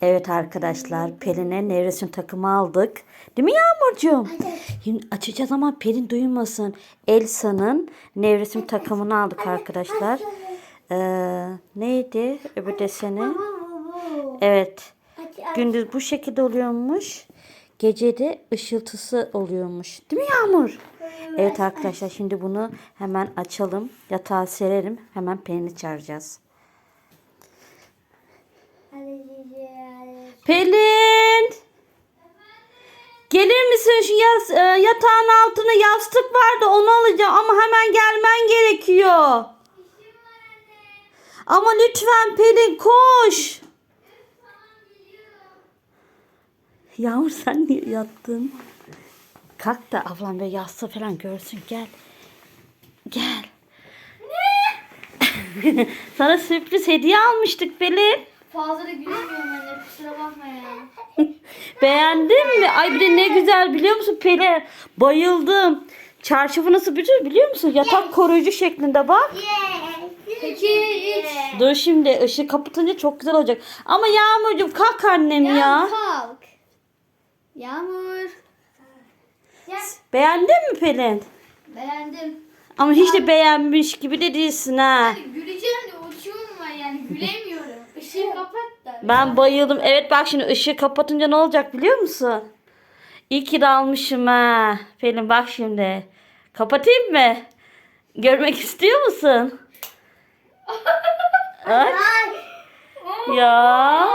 Evet arkadaşlar Pelin'e nevresim takımı aldık. Değil mi Yağmurcuğum? Şimdi açacağız ama Pelin duymasın. Elsa'nın nevresim takımını aldık arkadaşlar. Ee, neydi öbür deseni? Evet. Gündüz bu şekilde oluyormuş. Gece de ışıltısı oluyormuş. Değil mi Yağmur? Evet arkadaşlar şimdi bunu hemen açalım. Yatağa serelim. Hemen Pelin'i çağıracağız. Pelin! Gelir misin şu yas, e, yatağın altına yastık vardı onu alacağım ama hemen gelmen gerekiyor. Ama lütfen Pelin koş. Yağmur sen niye yattın? Kalk da ablam ve yastığı falan görsün gel. Gel. Sana sürpriz hediye almıştık Pelin. Fazla da gülemiyorum anne kusura bakma ya. Beğendin mi? Ay bir de ne güzel biliyor musun Pelin? Bayıldım. Çarşafı nasıl bütün biliyor musun? Yatak koruyucu şeklinde bak. Peki üç. Dur şimdi ışığı kapatınca çok güzel olacak. Ama Yağmurcuğum kalk annem ya. Ya kalk. Yağmur. Gel. Beğendin mi Pelin? Beğendim. Ama hiç de beğenmiş gibi de değilsin ha. Hani güleceğim de uçuyorum var yani gülemiyorum. Işığı kapat da. Ben bayıldım. Evet bak şimdi ışığı kapatınca ne olacak biliyor musun? İyi ki de almışım ha. Pelin bak şimdi. Kapatayım mı? Görmek istiyor musun? Bak. Ya.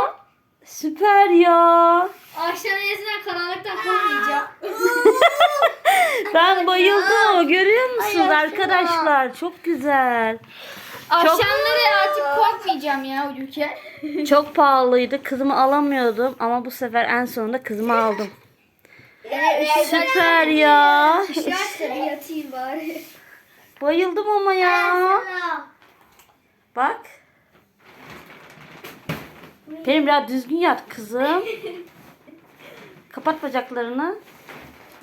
Süper ya. Akşam yüzünden karanlıktan korkmayacağım. Ben bayıldım. Görüyor musunuz arkadaşlar? Çok güzel. Akşamları artık korkmayacağım ya uyurken. Çok pahalıydı. Kızımı alamıyordum ama bu sefer en sonunda kızımı aldım. Süper ya. Yatayım bari. Bayıldım ama ya. Bak. Benim biraz düzgün yat kızım. Kapat bacaklarını.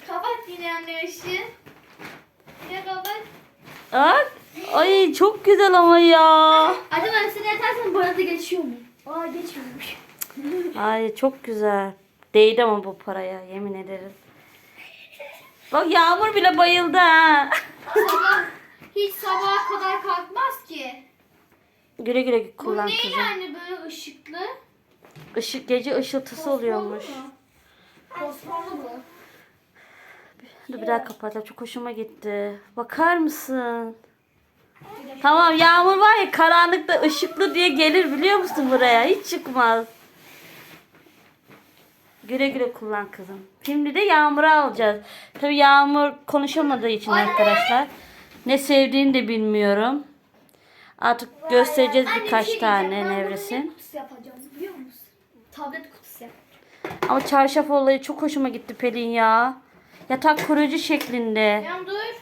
Kapat yine anne ışığı. Yine kapat. Bak. Ay çok güzel ama ya. Acaba sen yatarsan bu arada geçiyor mu? Aa geçmiyormuş. Ay çok güzel. Değdi ama bu paraya yemin ederim. Bak Yağmur bile bayıldı ha. Sabah hiç sabaha kadar kalkmaz ki. Güle güle Bu kullan ne kızım. yani böyle ışıklı? Işık gece ışıltısı oluyormuş. Fosforlu bu. Dur bir daha kapatacağım. Çok hoşuma gitti. Bakar mısın? Tamam yağmur var ya karanlıkta ışıklı diye gelir biliyor musun buraya? Hiç çıkmaz. Güle güle kullan kızım. Şimdi de Yağmur'u alacağız. Tabii Yağmur konuşamadığı için arkadaşlar. Ne sevdiğini de bilmiyorum. Artık göstereceğiz birkaç şey tane diyeceğim. Ben bunun nevresim. Ne kutusu yapacağım biliyor musun? Tablet kutusu yap. Ama çarşaf olayı çok hoşuma gitti Pelin ya. Yatak koruyucu şeklinde. Yan dur.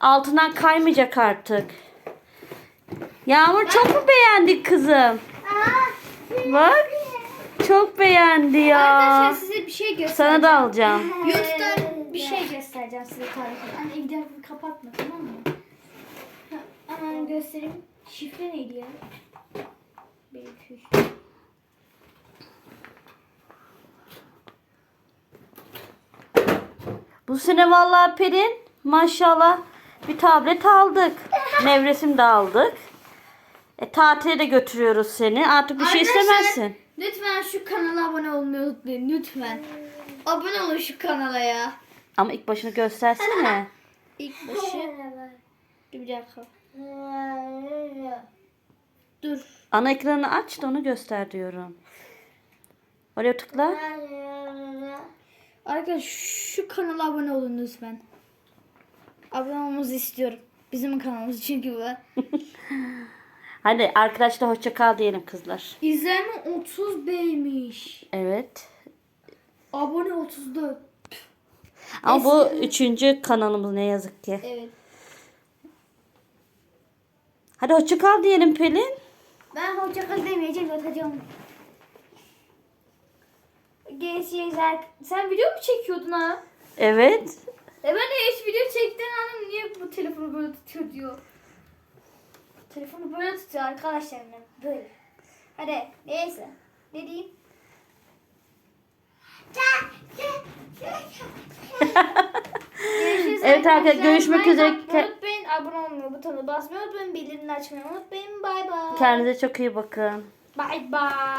Altından kaymayacak artık. Yağmur çok mu beğendik kızım? Bak. Çok beğendi ya. Arkadaşlar size bir şey göstereceğim. Sana da alacağım. YouTube'dan bir şey göstereceğim size tarifi. Anne gider kapatma tamam mı? Ha, Hemen göstereyim. Şifre neydi ya? Benim şu. Bu sene vallahi Pelin maşallah bir tablet aldık. Nevresim de aldık. E, tatile de götürüyoruz seni. Artık bir şey Arkadaşlar, istemezsin. Lütfen şu kanala abone olmayı unutmayın lütfen. Abone olun şu kanala ya. Ama ilk başını göstersene. İlk başı. Dur bir dakika. Dur. Ana ekranını aç da onu göster diyorum. Oraya tıkla. Arkadaşlar şu kanala abone olun lütfen. Abone olmanızı istiyorum. Bizim kanalımız çünkü bu. Hadi arkadaşlar hoşça kal diyelim kızlar. İzlenme 30 B'ymiş. Evet. Abone 34. Ama bu üçüncü kanalımız ne yazık ki. Evet. Hadi hoşça kal diyelim Pelin. Ben hoşça kal demeyeceğim yatacağım. Görüşürüz. Sen video mu çekiyordun ha? Evet. E ben de hiç video çektiğin annem niye bu telefonu böyle tutuyor diyor. Telefonu böyle tutuyor arkadaşlar annem. Böyle. Hadi neyse. Ne diyeyim? Görüşürüz evet arkadaşlar görüşmek üzere. Unutmayın abone olmayı butonuna basmayı unutmayın. Bildirimleri açmayı unutmayın. Bay bay. Kendinize çok iyi bakın. Bay bay.